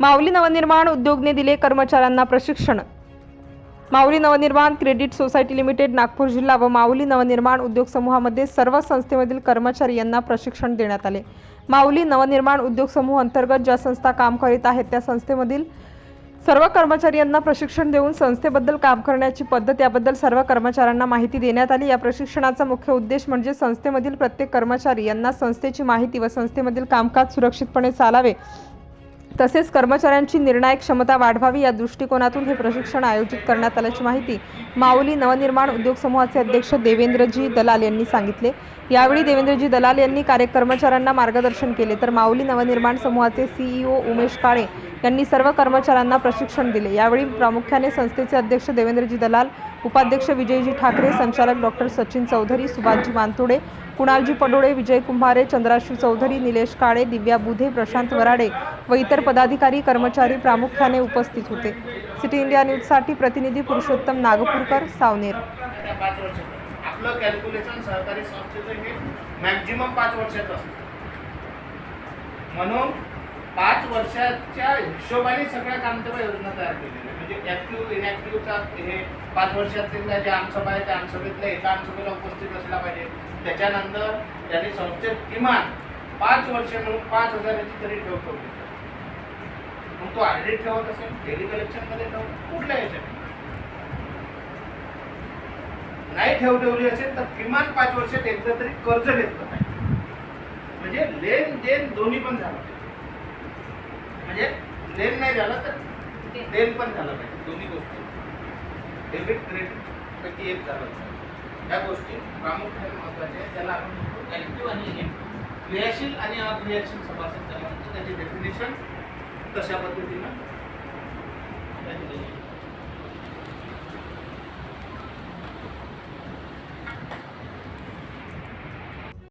माऊली नवनिर्माण उद्योगने दिले कर्मचाऱ्यांना प्रशिक्षण. Mauli Navnirman credit society limited Nagpur जिल्हा व माऊली नवनिर्माण उद्योग समूहामध्ये सर्व संस्थेमधील कर्मचारी यांना प्रशिक्षण देण्यात आले. माऊली नवनिर्माण उद्योग समूह अंतर्गत ज्या संस्था काम करीत आहेत त्या संस्थेमधील सर्व कर्मचारी यांना प्रशिक्षण देऊन संस्थेबद्दल काम करण्याची पद्धत याबद्दल सर्व कर्मचाऱ्यांना माहिती देण्यात आली. या प्रशिक्षणाचा मुख्य उद्देश म्हणजे संस्थेमधील प्रत्येक कर्मचारी यांना संस्थेची माहिती व संस्थेमधील कामकाज सुरक्षितपणे चालावे. तसेच कर्मचाऱ्यांची निर्णायक क्षमता वाढवावी या दृष्टिकोनातून हे प्रशिक्षण आयोजित करण्यात आल्याची माहिती माऊली नवनिर्माण उद्योग समूहाचे अध्यक्ष देवेंद्रजी दलाल यांनी सांगितले. यावेळी देवेंद्रजी दलाल यांनी कार्य कर्मचाऱ्यांना मार्गदर्शन केले. तर माऊली नवनिर्माण समूहाचे सीईओ उमेश काळे यांनी सर्व कर्मचाऱ्यांना प्रशिक्षण दिले. यावेळी प्रामुख्याने संस्थेचे अध्यक्ष देवेंद्रजी दलाल उपाध्यक्ष विजयजी ठाकरे संचालक डॉक्टर सचिन चौधरी सुभाषजी मानतोडे कुणालजी पडोळे विजय कुंभारे चंद्राशू चौधरी निलेश काळे दिव्या बुधे प्रशांत वराडे व इतर पदाधिकारी कर्मचारी प्रामुख्याने उपस्थित होते. सिटी इंडिया न्यूजसाठी प्रतिनिधी पुरुषोत्तम नागपूरकर सावनेर. आपलं कॅल्क्युलेशन सहकारी संस्थेचं हे मॅक्झिमम पाच वर्षाचं असतं. म्हणून पाच वर्षाच्या हिशोबाने सगळ्या कामतेवा योजना तयार केलेल्या आहेत. म्हणजे ऍक्टिव्ह इनॅक्टिव्हचा हे पाच वर्षातल्या ज्या आमसभा आहे त्या आमसभेतल्या एका आमसभेला उपस्थित असला पाहिजे. त्याच्यानंतर त्यांनी संस्थेत किमान पाच वर्ष म्हणून पाच हजाराची तरी ठेव ठेवली. मग तो ऑडिट ठेवत असेल डेली कलेक्शनमध्ये ठेव कुठल्या याच्यात नाही ठेव ठेवली असेल तर किमान पाच वर्षात एकदा तरी कर्ज घेतलं पाहिजे. म्हणजे लेन देन दोन्ही पण झालं पाहिजे. म्हणजे लेन नाही झालं तर देन पण झालं पाहिजे. दोन्ही गोष्टी. डेबिट क्रेडिट पैकी एक झालं पाहिजे. या गोष्टी प्रामुख्याने महत्त्वाच्या आहेत. त्याला आपण म्हणतो ऍक्टिव्ह आणि क्रियाशील आणि अक्रियाशील सभासद त्याला म्हणतो त्याची डेफिनेशन तशा पद्धतीनं त्याची